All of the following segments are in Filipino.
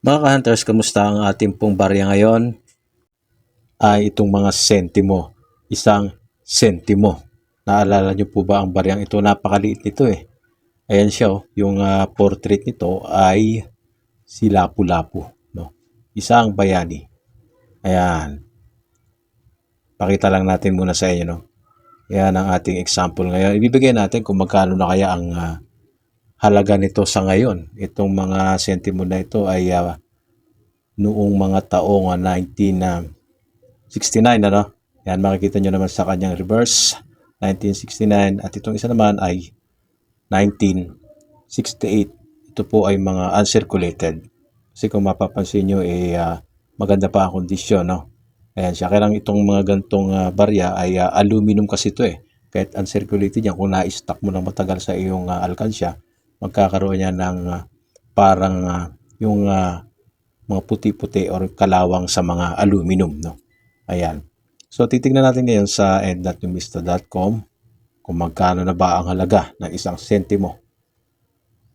Mga ka-hunters, kamusta ang ating pong barya ngayon? Ay itong mga sentimo. Isang sentimo. Naalala niyo po ba ang baryang ito? Napakaliit nito eh. Ayan siya oh. Yung ah, portrait nito ay si Lapu-Lapu. No? Isang bayani. Ayan. Pakita lang natin muna sa inyo. No? Yan ang ating example ngayon. Ibibigay natin kung magkano na kaya ang ah, halaga nito sa ngayon. Itong mga sentimo na ito ay ah, noong mga taong ah, 1969 ano. Yan makikita nyo naman sa kanyang reverse 1969 at itong isa naman ay 1968. Ito po ay mga uncirculated. Kasi kung mapapansin nyo eh ah, maganda pa ang kondisyon no. Ayan siya. Kaya lang itong mga gantong ah, barya ay ah, aluminum kasi ito eh. Kahit uncirculated yan, kung na-stock mo na matagal sa iyong uh, alkansya, magkakaroon yan ng ah, parang ah, yung ah, mga puti-puti or kalawang sa mga aluminum. No? Ayan. So, titignan natin ngayon sa end.numista.com kung magkano na ba ang halaga ng isang sentimo.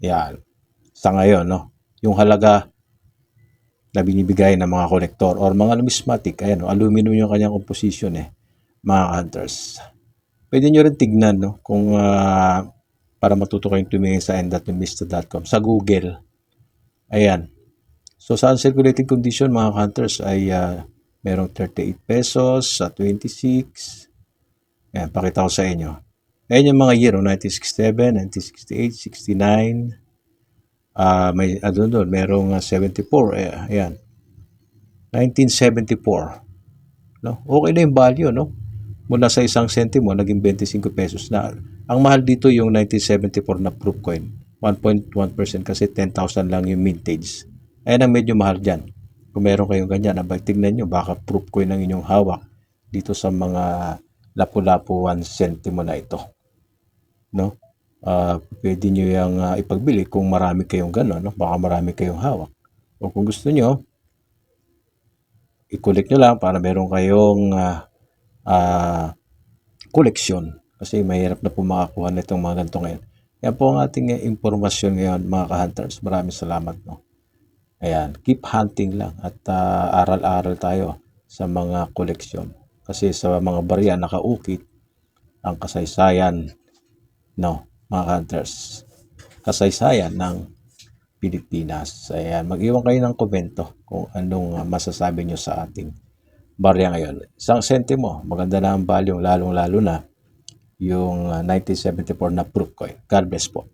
Yan. Sa ngayon, no? Yung halaga na binibigay ng mga kolektor or mga numismatic, ayan, no? aluminum yung kanyang composition eh, mga hunters. Pwede nyo rin tignan, no? Kung ah, para matuto kayong tumingin sa end.numista.com sa Google. Ayan. So, sa uncirculated condition, mga hunters, ay ah, merong 38 pesos sa 26. Ayan, pakita ko sa inyo. Ayan yung mga year, oh, 1967, 1968, 69. Ah, may, ano doon, merong ah, 74. Eh, ayan. 1974. No? Okay na yung value, no? Mula sa isang sentimo, naging 25 pesos na. Ang mahal dito yung 1974 na proof coin. 1.1% kasi 10,000 lang yung mintage. Ayan ang medyo mahal dyan. Kung meron kayong ganyan, abay tignan nyo, baka proof coin ang inyong hawak dito sa mga lapu-lapu 1 centimo na ito. No? Ah, pwede nyo yung ah, ipagbili kung marami kayong gano'n, no? baka marami kayong hawak. O kung gusto nyo, i-collect nyo lang para meron kayong ah, ah, koleksyon. Kasi mahirap na po makakuha na itong mga ganito ngayon. Yan po ang ating eh, impormasyon ngayon mga ka-hunters. Maraming salamat. No? Ayan, keep hunting lang at ah, aral-aral tayo sa mga koleksyon. Kasi sa mga barya nakaukit ang kasaysayan no, mga hunters. Kasaysayan ng Pilipinas. Ayan, mag-iwan kayo ng komento kung anong ah, masasabi nyo sa ating barya ngayon. Isang sentimo, maganda na ang value, lalong-lalo na yung ah, 1974 na proof coin. God bless po.